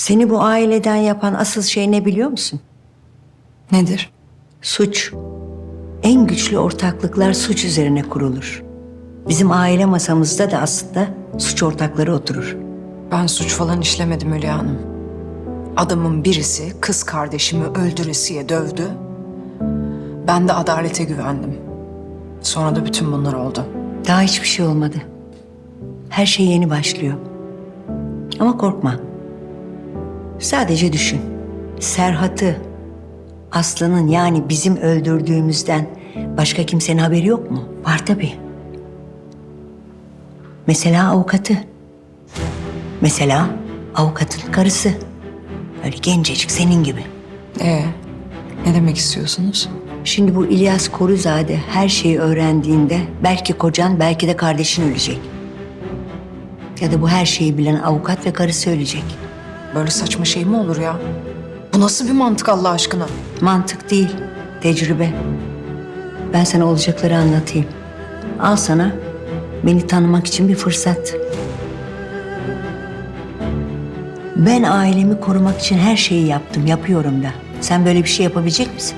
Seni bu aileden yapan asıl şey ne biliyor musun? Nedir? Suç. En güçlü ortaklıklar suç üzerine kurulur. Bizim aile masamızda da aslında suç ortakları oturur. Ben suç falan işlemedim Hülya Hanım. Adamın birisi kız kardeşimi öldüresiye dövdü. Ben de adalete güvendim. Sonra da bütün bunlar oldu. Daha hiçbir şey olmadı. Her şey yeni başlıyor. Ama korkma. Sadece düşün. Serhat'ı Aslı'nın yani bizim öldürdüğümüzden başka kimsenin haberi yok mu? Var tabii. Mesela avukatı. Mesela avukatın karısı. Öyle gencecik senin gibi. Ee, ne demek istiyorsunuz? Şimdi bu İlyas Koruzade her şeyi öğrendiğinde belki kocan belki de kardeşin ölecek. Ya da bu her şeyi bilen avukat ve karısı ölecek. Böyle saçma şey mi olur ya? Bu nasıl bir mantık Allah aşkına? Mantık değil, tecrübe. Ben sana olacakları anlatayım. Al sana beni tanımak için bir fırsat. Ben ailemi korumak için her şeyi yaptım, yapıyorum da. Sen böyle bir şey yapabilecek misin?